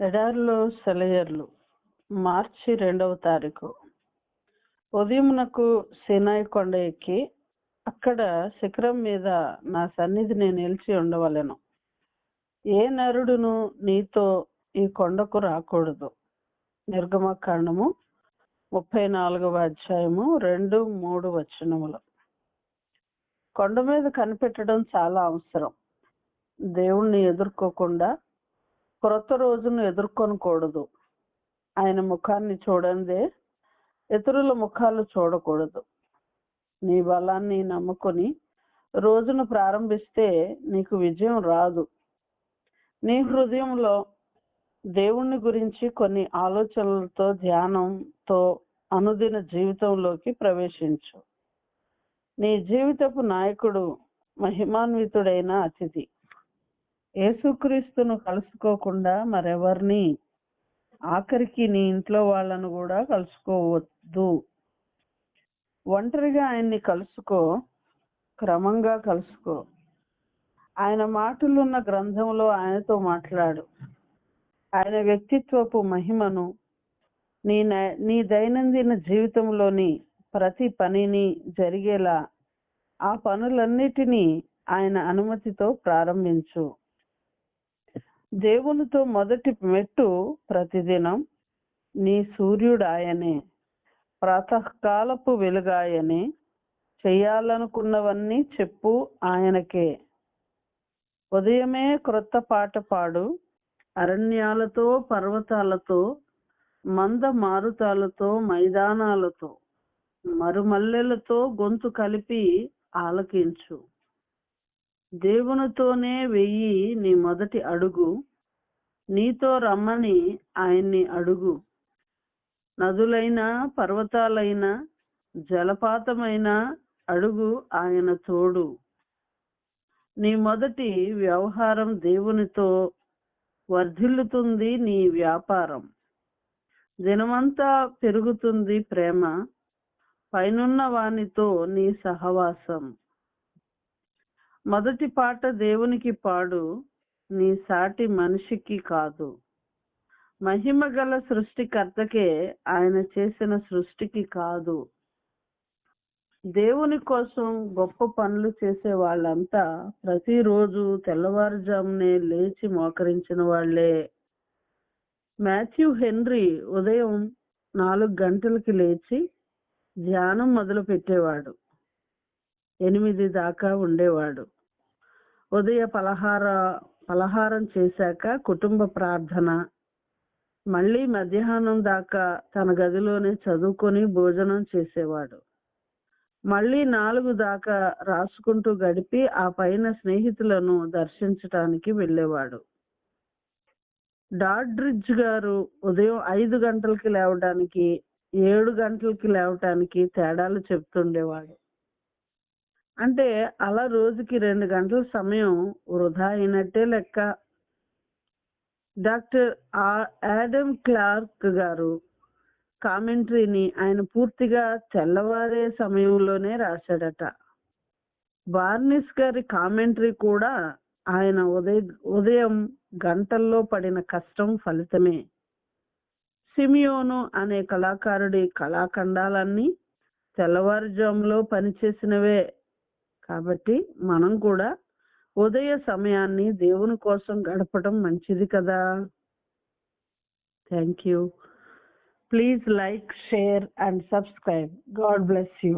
ఎడారిలో సెలయర్లు మార్చి రెండవ తారీఖు. ఉదయమునకు సినాయి కొండ ఎక్కి అక్కడ శిఖరం మీద నా సన్నిధిని నిలిచి ఉండవలెను. ఏ నరుడును నీతో ఈ కొండకు రాకూడదు? నిర్గమకాండము ముప్పై నాలుగవ అధ్యాయము రెండు మూడు వచనములు. కొండ మీద కనిపెట్టడం చాలా అవసరం. దేవుణ్ణి ఎదుర్కోకుండా క్రొత్త రోజును ఎదుర్కొనకూడదు. ఆయన ముఖాన్ని చూడందే ఇతరుల ముఖాలు చూడకూడదు. నీ బలాన్ని నమ్ముకొని రోజును ప్రారంభిస్తే నీకు విజయం రాదు. నీ హృదయంలో దేవుణ్ణి గురించి కొన్ని ఆలోచనలతో ధ్యానంతో అనుదిన జీవితంలోకి ప్రవేశించు. నీ జీవితపు నాయకుడు మహిమాన్వితుడైన అతిథి. యేసుక్రీస్తును కలుసుకోకుండా మరెవరిని? ఆఖరికి నీ ఇంట్లో వాళ్ళను కూడా కలుసుకోవద్దు. ఒంటరిగా ఆయన్ని కలుసుకో క్రమంగా కలుసుకో. ఆయన మాటలున్న గ్రంథంలో ఆయనతో మాట్లాడు. ఆయన వ్యక్తిత్వపు మహిమను నీ నై- నీ దైనందిన జీవితంలోని ప్రతి పనిని జరిగేలా ఆ పనులన్నిటినీ ఆయన అనుమతితో ప్రారంభించు. దేవునితో మొదటి మెట్టు ప్రతిదినం నీ సూర్యుడాయనే. ప్రాతకాలపు వెలుగాయనే. చేయాలనుకున్నవన్నీ చెప్పు ఆయనకే. ఉదయమే క్రొత్త పాట పాడు. అరణ్యాలతో పర్వతాలతో మంద మారుతాలతో మైదానాలతో మరుమల్లెలతో గొంతు కలిపి ఆలకించు. దేవునితోనే వెయ్యి నీ మొదటి అడుగు. నీతో రమ్మని ఆయన్ని అడుగు. నదులైన పర్వతాలైన జలపాతమైన అడుగు ఆయన తోడు. నీ మొదటి వ్యవహారం దేవునితో వర్ధిల్లుతుంది నీ వ్యాపారం. దినమంతా పెరుగుతుంది ప్రేమ. పైనున్న వానితో నీ సహవాసం. మొదటి పాట దేవునికి పాడు నీ సాటి మనిషికి కాదు. మహిమ గల సృష్టికర్తకే ఆయన చేసిన సృష్టికి కాదు. దేవుని కోసం గొప్ప పనులు చేసే వాళ్ళంతా ప్రతిరోజు తెల్లవారుజామునే లేచి మోకరించిన వాళ్ళే. మాథ్యూ హెన్రీ ఉదయం నాలుగు గంటలకి లేచి ధ్యానం మొదలు పెట్టేవాడు ఎనిమిది దాకా ఉండేవాడు. ఉదయ పలహార పలహారం చేశాక కుటుంబ ప్రార్థన. మళ్ళీ మధ్యాహ్నం దాకా తన గదిలోనే చదువుకొని భోజనం చేసేవాడు. మళ్ళీ నాలుగు దాకా రాసుకుంటూ గడిపి ఆ పైన స్నేహితులను దర్శించటానికి వెళ్ళేవాడు. డాడ్రిడ్జ్ గారు ఉదయం ఐదు గంటలకి లేవడానికి ఏడు గంటలకి లేవటానికి తేడాలు చెప్తుండేవాడు. అంటే అలా రోజుకి రెండు గంటల సమయం వృధా అయినట్టే లెక్క. డాక్టర్ యాడమ్ క్లార్క్ గారు కామెంటరీని ఆయన పూర్తిగా తెల్లవారే సమయంలోనే రాశాడట. బార్నిస్ గారి కామెంటరీ కూడా ఆయన ఉదయ ఉదయం గంటల్లో పడిన కష్టం ఫలితమే. సిమియోను అనే కళాకారుడి కళాఖండాలన్నీ తెల్లవారుజాములో పనిచేసినవే. కాబట్టి మనం కూడా ఉదయ సమయాన్ని దేవుని కోసం గడపడం మంచిది కదా. Thank you please like share and subscribe God bless you